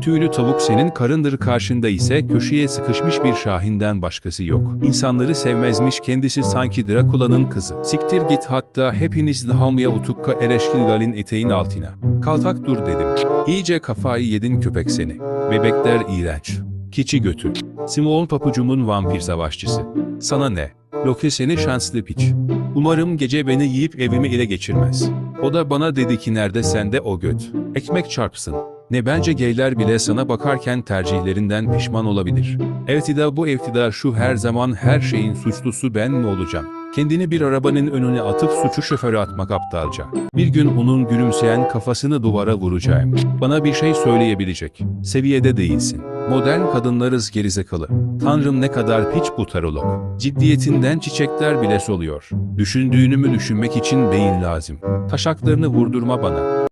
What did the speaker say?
Tüylü tavuk senin karındır karşında ise köşeye sıkışmış bir şahinden başkası yok. İnsanları sevmezmiş kendisi sanki Drakula'nın kızı. Siktir git hatta hepiniz Dhamya Utukka Ereşkilgal'in eteğin altına. Kaltak dur dedim. İyice kafayı yedin köpek seni. Bebekler iğrenç. Keçi götür. Simon papucumun vampir savaşçısı. Sana ne? Loki seni şanslı piç. Umarım gece beni yiyip evimi ele geçirmez. O da bana dedi ki nerede sende o göt. Ekmek çarpsın. Ne bence geyler bile sana bakarken tercihlerinden pişman olabilir. Evtida bu evtida şu her zaman her şeyin suçlusu ben mi olacağım? Kendini bir arabanın önüne atıp suçu şoföre atmak aptalca. Bir gün onun gülümseyen kafasını duvara vuracağım. Bana bir şey söyleyebilecek. Seviyede değilsin. Modern kadınlarız gerizekalı. Tanrım ne kadar piç bu tarolog. Ciddiyetinden çiçekler bile soluyor. Düşündüğünü mü düşünmek için beyin lazım. Taşaklarını vurdurma bana.